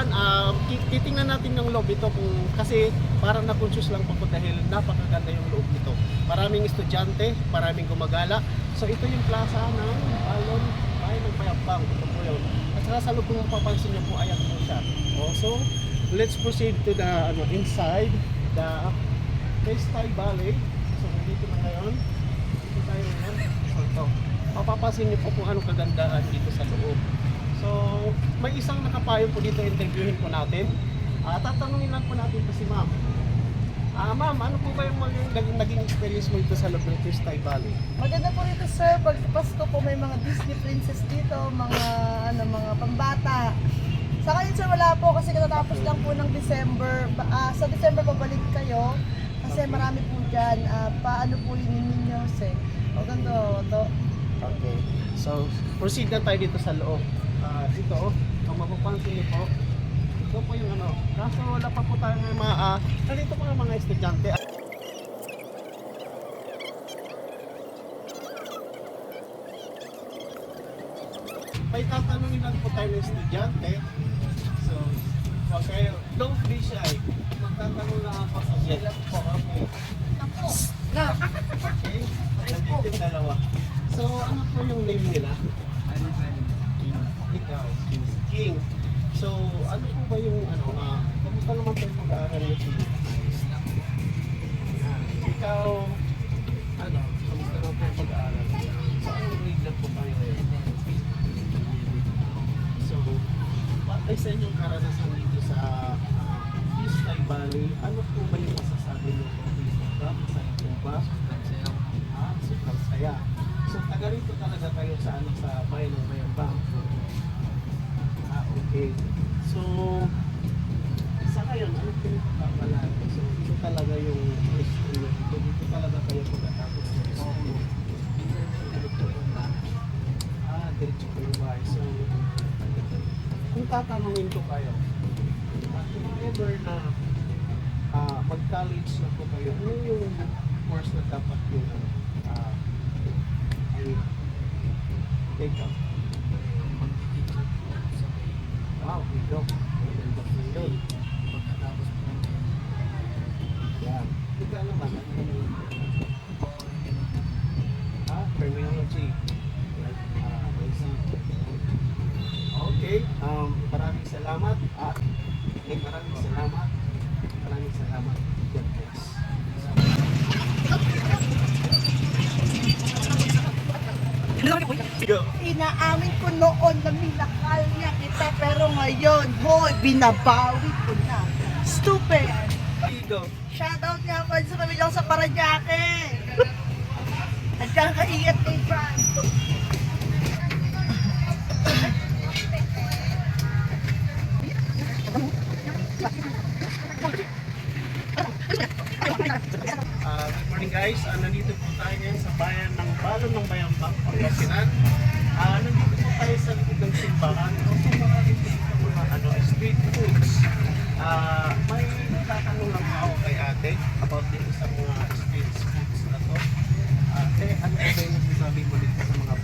kasalukuyan, um, titingnan natin ng loob ito kung, kasi parang na-conscious lang po dahil napakaganda yung loob nito. Maraming estudyante, maraming gumagala. So ito yung plaza ng Balon ay ng Payapang. Ito po yun. At saka sa loob kung mapapansin nyo po, ayan po siya. Oh, so, let's proceed to the ano, inside the Testay Valley. So, nandito na ngayon. Dito tayo ngayon. So, ito. Mapapansin nyo po kung anong kagandaan dito sa loob. So, may isang nakapayo po dito, interviewin po natin. Ah, tatanungin lang po natin po si ma'am. Ah, ma'am, ano po ba yung mga naging, naging experience mo dito sa ng Queztay Valley? Maganda po rito sir, pag Pasko po may mga Disney princess dito, mga ano mga pambata. Sa ngayon sir wala po kasi katatapos lang po ng December. Ah, sa December pabalik kayo kasi marami po dyan. Ah, paano po yung ninyo sir? Maganda to. Okay. So, proceed na tayo dito sa loob. Ah, dito, kung mapapansin niyo po, ito po yung ano. Kaso wala pa po tayo ng mga, ah, nandito po ang mga estudyante. May tatanungin lang po tayo ng estudyante. So, huwag kayo, don't be shy. Magtatanong lang ako sa sila po. Okay. Okay. Nandito dalawa. So, ano po yung name nila? Patay sa inyong karanasan dito sa uh, East Tay Valley, ano po ba yung masasabi niyo po dito? ba? Masaya po ba? Ah, super saya. So, taga rito talaga kayo sa ano sa bayan ng Bayambang. Ah, okay. So, sa ngayon, ano pinagpapalaan? So, ito talaga yung first ano, ito, dito talaga kayo pagkatapos ng school. Ah, diretso po yung bahay. So, kung tatanungin ko kayo, ever na ah, mag-college na po kayo, ano yung course na dapat yung yung take up? Wow, ito. Maganda po yun. Yan. Ikaw naman, ano yung Ah, terminology. Like, ah, basic. Okay, um, maraming salamat. Ah, okay, maraming salamat. Maraming salamat. God bless. Inaamin ko noon na minakal niya kita pero ngayon, hoy, binabawi ko na. Stupid! Shoutout nga po sa pamilya ko sa Paranaque. At saka kaingat kay Frank. Morning guys. Ah, nandito po tayo ngayon sa bayan ng Balon ng Bayambang, Pangasinan. Ah, nandito po tayo sa likod ng simbahan. Also, mga dito sa mga ano, street foods. Ah, may tatanong lang ako kay ate about dito sa mga street foods na to. Ate, ano ba yung nasasabi mo dito sa mga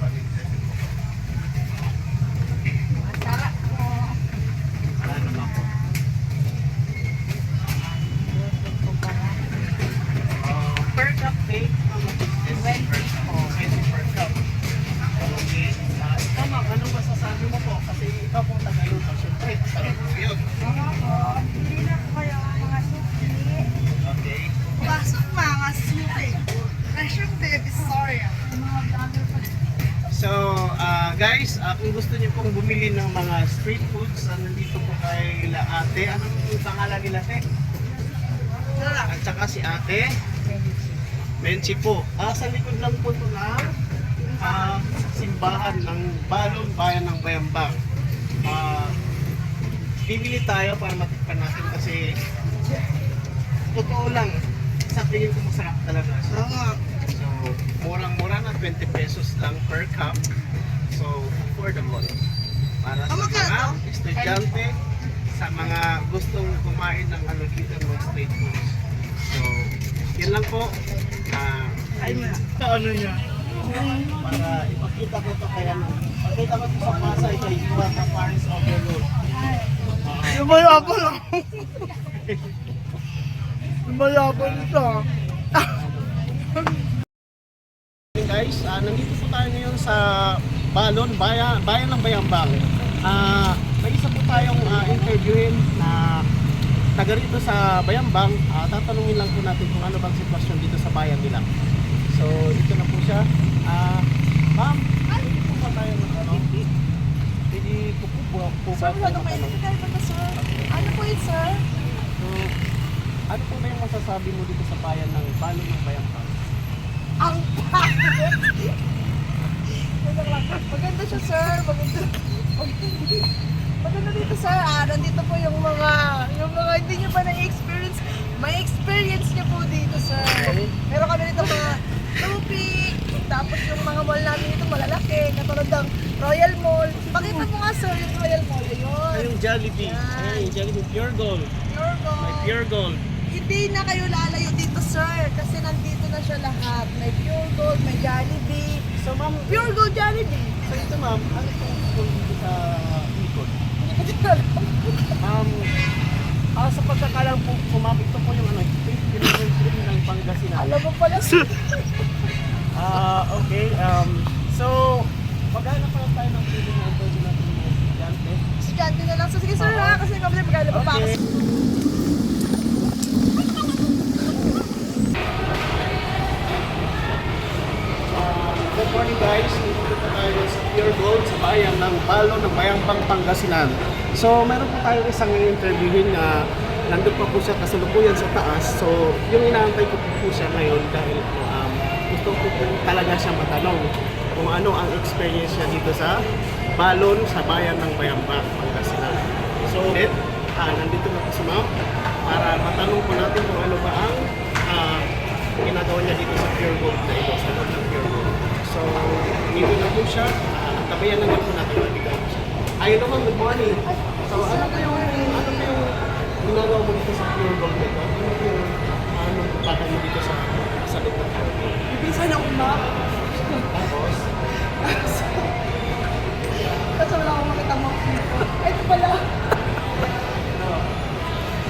street foods, ah, nandito po kay La Ate. Anong pangalan nila, Ate? At saka si Ate. Menchi po. Ah, sa likod lang po ito ng ah, simbahan ng Balon Bayan ng Bayambang. Ah, bibili tayo para matikpan natin kasi totoo lang, sa tingin ko masarap talaga. So, so murang-mura na 20 pesos lang per cup. So, affordable. Para sa mga estudyante, sa mga gustong kumain ng ano dito ng street foods. So, yun lang po. Ah, ano niya? Para ipakita ko to kaya Pakita ko to sa Pasay kay Iwa sa Paris Overload. Yung mga po lang. Mayaban siya. Guys, ah, nandito po tayo ngayon sa Balon, bayan, bayan ng Bayambang. Ah, may isa po tayong ah, interviewin na taga rito sa Bayambang. Ah, tatanungin lang po natin kung ano bang sitwasyon dito sa bayan nila. So, ito na po siya. Ah, ma'am, pwede po ba tayo ng ano? Pwede po po, po, po ba Sir, tayo ano? Kaya ba, sir? Ano po yun, sir? So, ano po ba yung masasabi mo dito sa bayan ng Balon ng Bayambang? Ang pangit! Maganda siya, sir. Maganda. Maganda dito, sir. Ah, nandito po yung mga, yung mga hindi nyo pa na-experience. May experience niyo po dito, sir. Meron kami dito mga tubig. Tapos yung mga mall namin dito malalaki. Katulad ng Royal Mall. Pakita mo nga, sir, yung Royal Mall. Ay, Ayun. yung Jollibee. Yan. Ayan, yung Jollibee Pure Gold. Pure May Gold. Pure Gold. Hindi na kayo lalayo dito, sir. Kasi nandito na siya lahat. May Pure Gold, may Jollibee. So, ma'am, Pure Gold Jollibee. So ito ma'am, ano po kung dito sa ikot? Hindi ko din alam. Um, ah, sa pagkakalang po, po ma'am, ito po yung ano, ito yung pinag-trip ng Pangasinan. Alam mo pala. Ah, okay. Um, so, maghanap pa lang tayo ng pwede na pwede natin yung estudyante. Estudyante na lang. So, sige, sir, ha? Kasi kami magkala pa pa ako. Okay. Um, Good morning guys, dito po tayo sa Pure Gold sa bayan ng Balo ng Bayambang Pangasinan. So meron po tayo isang interviewin na nandun pa po siya kasalukuyan sa taas. So yung inaantay ko po, po siya ngayon dahil um, gusto ko po talaga siya matanong kung ano ang experience niya dito sa Balon sa bayan ng Bayambang Pangasinan. So ah, nandito na po si Ma'am para matanong po natin kung ano ba ang ah, ginagawa niya dito sa Pure Gold na ito, sa loob ng Pure Gold. So, dito na po siya. Tabayan na lang po natin. Ayun naman, good morning. So, ano po yung, ano po yung ginagawa mo dito sa Pure Gold nito? Ano po yung, ano pagpapatan mo dito sa, sa loob ng Pure Gold? Ibisa na umak. Tapos, Kasi wala akong makita mo. Ito pala.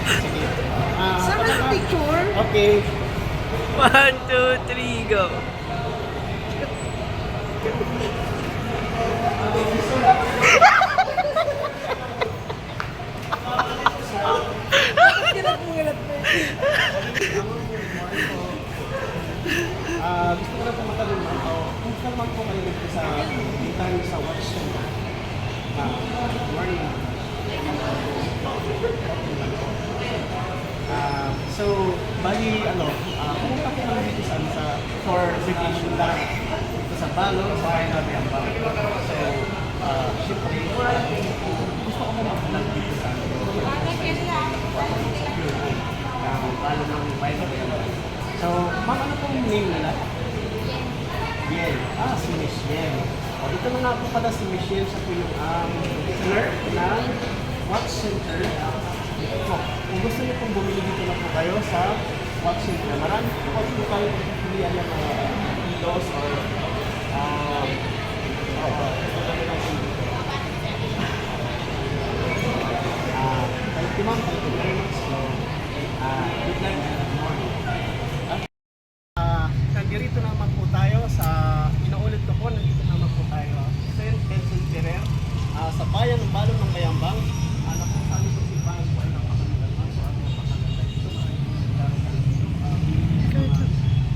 sige. Ah, Sir, may ano- picture? Okay. One, two, three, go. Kilat mo, kilat mo. Ah, gusto ko lang po matanong ma'am, oh, kung saan naman po kayo nagpo sa intern sa watch center? Ah, good morning. Ah, so, bali, ano, ah, pumunta po kami dito sa, ano, sa, for vacation lang. Dito sa Balo, sa bahay namin ang Balo. So, ah, syempre, gusto ko po lang dito sa. Ah, Balo ng bahay namin. So, ma'am, ano pong name nila? Michelle. Ah, si Michelle. O, dito na nga po pala si Michelle. Siya po yung um, clerk ng watch center. Po. Kung gusto niyo pong bumili dito na po kayo sa watch center, marami po po po ng mga kilos or um, uh, thank you ma'am. Thank you very much. So, ah, good po tayo sa inuulit ko po, nandito naman tayo St. Vincent ah, sa bayan ng Balon ng Bayambang. Ah, na kung saan ito si bayan po ay napakaganda. So, ano napakaganda dito sa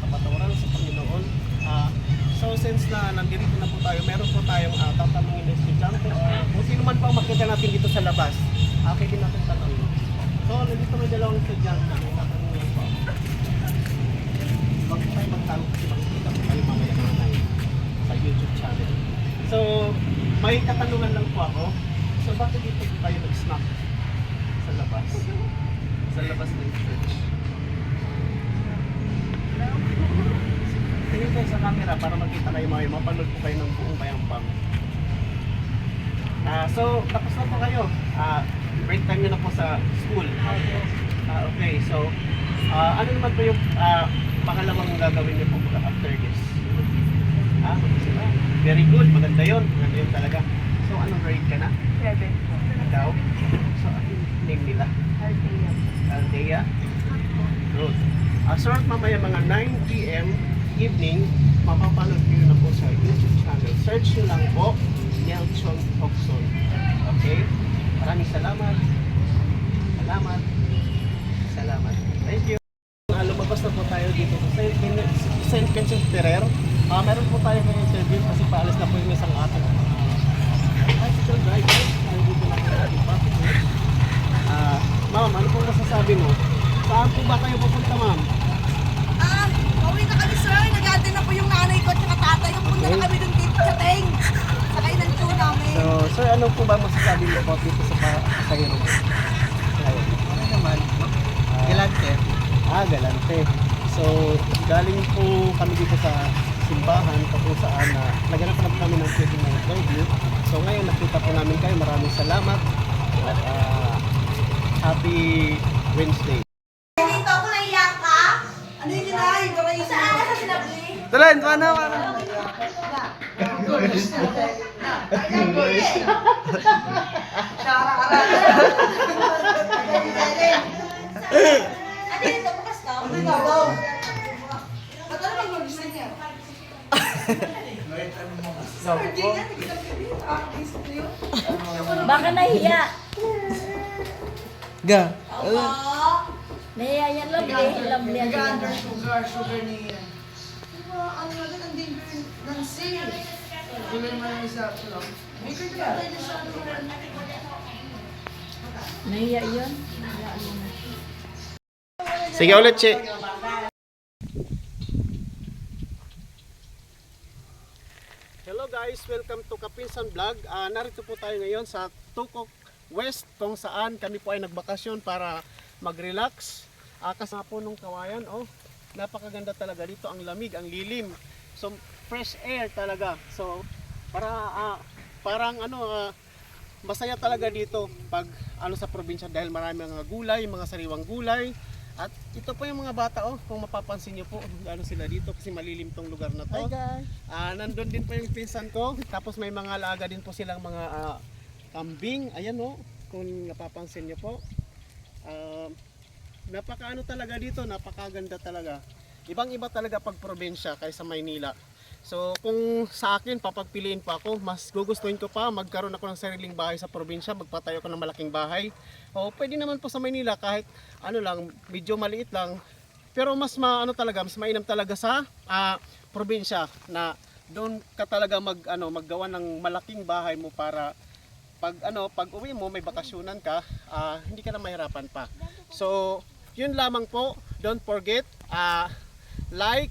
kapatawaran sa Panginoon. Ah, so, since na nandito na po tayo, meron po tayong uh, tatanungin na estudyante or kung sino man po ang makita natin sa labas, uh, din natin tanongin. So, nandito may dalawang estudyante. May tatanungin po. Huwag tayo magtanong kasi makikita ko kayo mamaya mamaya sa YouTube channel. So, may katanungan lang po ako. So, bakit dito po kayo nag-snack sa labas? Sa labas ng church. Tingin kayo sa camera para makita kayo mamaya. Mapanood po kayo ng buong bayambang. Ah, so, tapos na po kayo. Ah, break time nyo na po sa school. Ah, okay, so, ah, ano naman po yung ah, pangalawang gagawin niyo po after this? Ah. Very good, maganda yun. Maganda yun talaga. So, anong grade ka na? Seven. Ikaw? So, ano yung name nila? Althea. Aldea? mapapanood. Uh, so at mamaya mga 9 p.m. evening, mapapanood nyo na po sa YouTube channel. Search nyo lang po, Nelson Hobson. Okay? Maraming salamat. Salamat. Salamat. Thank you. Uh, lumabas na po tayo dito sa St. Vin- St. Vincent Ferrer. Uh, meron po tayo ng interview kasi paalis na po yung isang ating uh, bicycle driver. Tayo dito lang sa ating passenger. Ah, ma'am, ano pong masasabi mo? Saan po ba kayo pupunta, ma'am? Ah, pauwi na kami sir. Nag-aantay na po yung nanay ko at saka tatay ko. Punta Okay. na kami dun kay Chateng. Sakay ng tour namin. So, sir, ano po ba masasabi mo po dito sa mo? Ayun. Ano naman? Galante. Ah, galante. So, galing po kami dito sa simbahan kung saan na naganap na po kami ng pwede ng interview. So, ngayon nakita po namin kayo. Maraming salamat. At ah, happy Wednesday. Dito ako naiyak ka? Ano yung? Kamay Saan ka sa sinabli? Tulan, paano ka? Nagkakabit. Ah, gusto niyo? Baka nahiya. Ga. Nahiya yan, lovely. Lovely sugar, sugar niya. Diba, ano na din ang danger ng sin? Isa. Nahiya yun. Sige ulit, Che. Hello guys, welcome to Kapinsan Vlog. Ah, narito po tayo ngayon sa Tukok West kung saan kami po ay nagbakasyon para mag-relax. Ah, kasama po nung kawayan, oh, napakaganda talaga dito, ang lamig, ang lilim. So, fresh air talaga. So, para ah, parang ano, ah, masaya talaga dito pag ano sa probinsya dahil marami mga gulay, mga sariwang gulay. At ito po yung mga bata oh, kung mapapansin niyo po, ano sila dito kasi malilim tong lugar na to. guys. Ah, nandun din po yung pinsan ko. Tapos may mga alaga din po silang mga ah, kambing. Ayan oh, kung napapansin niyo po. Ah, napakaano talaga dito, napakaganda talaga. Ibang-iba talaga pag probinsya kaysa Maynila. So kung sa akin papagpiliin pa ako, mas gugustuhin ko pa magkaroon ako ng sariling bahay sa probinsya, magpatayo ako ng malaking bahay. O pwede naman po sa Maynila kahit ano lang, medyo maliit lang. Pero mas maano talaga, mas mainam talaga sa ah, probinsya na doon ka talaga mag ano maggawa ng malaking bahay mo para pag ano pag uwi mo may bakasyonan ka ah, hindi ka na mahirapan pa so yun lamang po don't forget ah, like